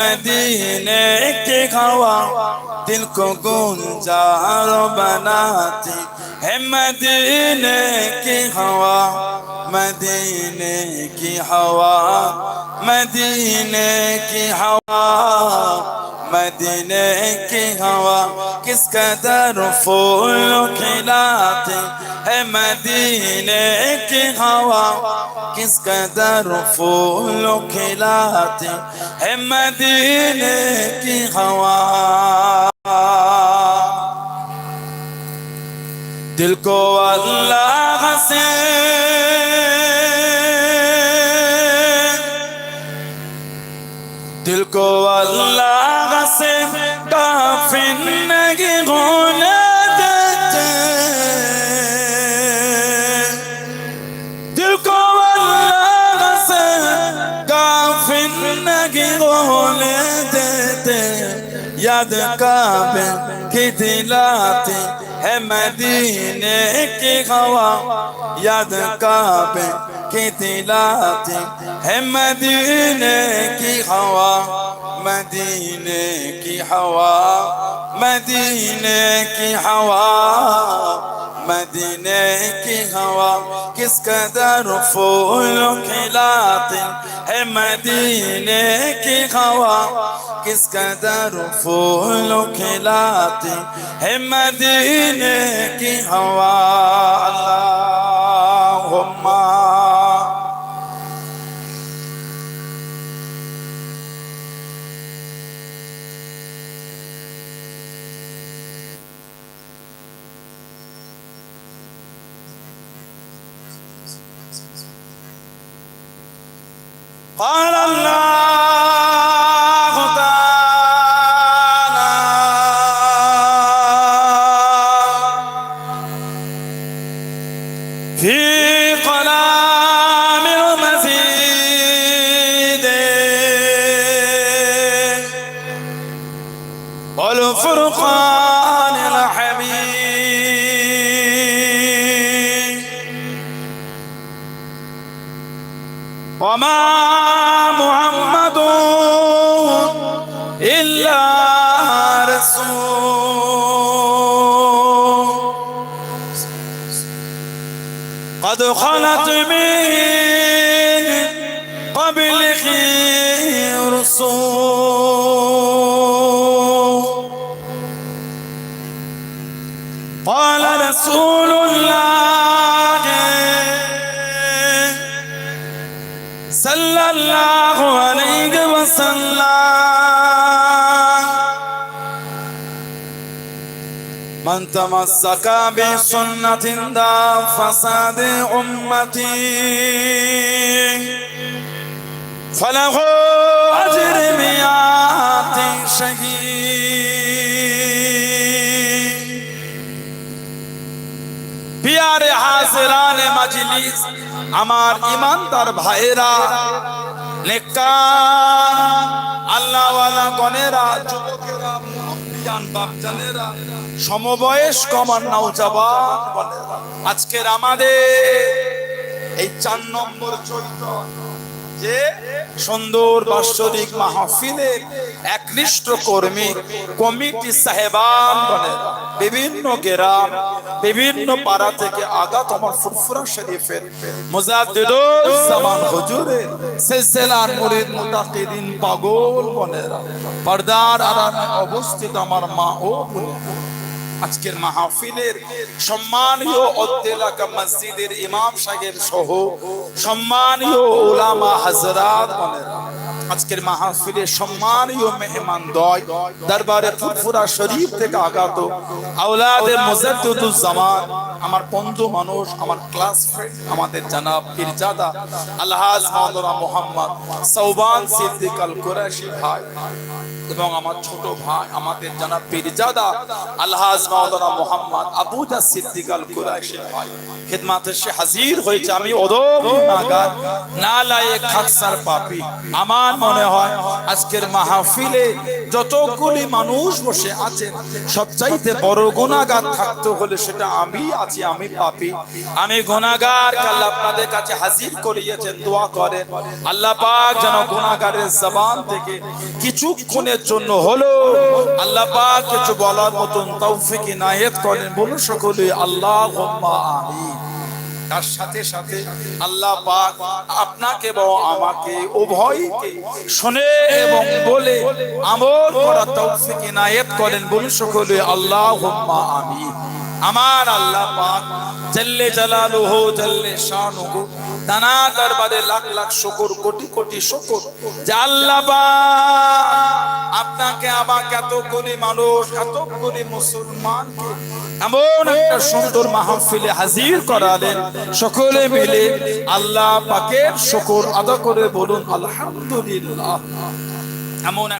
मदीने की हवा दिल को गुंजार बनाती है मदीने की हवा मदीने की हवा मदीने की हवा مدينه کی ہوا کس قدر پھول کھلاتی ہے مدینے کی ہوا کس قدر پھول کھلاتی ہے مدینے کی ہوا دل کو اللہ سے दिल को अल्लाह से काफिन नहीं होने देते दिल को अल्लाह से काफिन नहीं होने देते याद काबे की दिलाती है मदीने की हवा याद काबे کی دلاتے ہے مدینے کی ہوا مدینے کی ہوا مدینے کی ہوا مدینے کی ہوا کس قدر پھول کھلاتے ہے مدینے کی ہوا کس قدر پھول کھلاتے ہے مدینے کی ہوا সুবহানাল্লাহ وما محمد إلا رسول. قد خلت من قبله رسول قال رسول sallallahu alaihi wasallam man tamassaka bi sunnatin da fasad ummati falahu ajr আমার ইমানদার নেককার, আল্লাহওয়ালা গণেরা, যুবকেরা সমবয়স্ক আমার বলেরা, আজকের আমাদের এই চার নম্বর চরিত্র যে সুন্দর বাৎসরিক মাহফিলে একনিষ্ঠ কর্মী কমিটি সাহেবান বলে বিভিন্ন গ্রাম, বিভিন্ন পাড়া থেকে আগা তোমার ফুরফুরা শরীফের মুজাদ্দিদুজ্জামান হুজুরের সিলসিলার মুরিদ মুতাকিদিন পাগল বলেরা পর্দার আড়ালে অবস্থিত আমার মা ও বোনেরা। আজকের মাহফিলের সম্মানীয় অদ্দেলাকা মসজিদের ইমাম সাহেব সহ সম্মানীয় ওলামা হাজরাত আজকের মাহফিলে সম্মানীয় মেহমান দয়, দরবারে ফুরফুরা শরীফ থেকে আগত আওলাদে মুজাদ্দুজ্জামান আমার বন্ধু মানুষ, আমার ক্লাস ফ্রেন্ড আমাদের জানাব পীরজাদা আলহাজ মাওলানা মোহাম্মদ সৌবান সিদ্দিক আল কুরাশি ভাই এবং আমার ছোট ভাই, আমাদের জানা পীরজাদা আলহাজ মাওলানা মোহাম্মদ আবুজা সিদ্দিক আল কুরাইশি ভাই। সে হাজির হয়েছে, আমি অদম নাগাদ না লায়ে খাকসার পাপি। আমার মনে হয় আজকের মাহফিলে যতগুলি মানুষ বসে আছেন, সবচাইতে বড় গুণাগার থাকতে হলে সেটা আমি আর আছি আমি পাপি। আমি গুনাহগার আল্লাহ আপনাদের কাছে হাজির করিয়েছেন, দোয়া করেন। আল্লাহ পাক যেন গুনাহগারের জবান থেকে কিছুক্ষণের জন্য হলো আল্লাহ পাক কিছু বলার মতন তৌফিক ইনায়েত করেন। বলুন সকলে, আল্লাহুম্মা আমিন। তার সাথে সাথে আল্লাহ পাক আপনাকে এবং আমাকে উভয়কে শুনে এবং বলে আমল করা তৌফিক ইনায়েত করেন। বলুন সকলে, আল্লাহুম্মা আমিন। আমার আল্লাহ পাক জাল্লে জালালুহু, জাল্লে শানুহু, দানা দরবারে লাখ লাখ শুকর, কোটি কোটি শুকর। যে আল্লাহ পাক আপনাকে, আমাকে এত কোটি মানুষ এত কোটি মুসলমানকে এমন একটা সুন্দর মাহফিলে হাজির করালেন। সকলে মিলে আল্লাহ পাকের শুকর আদা করে বলুন, আলহামদুলিল্লাহ। এমন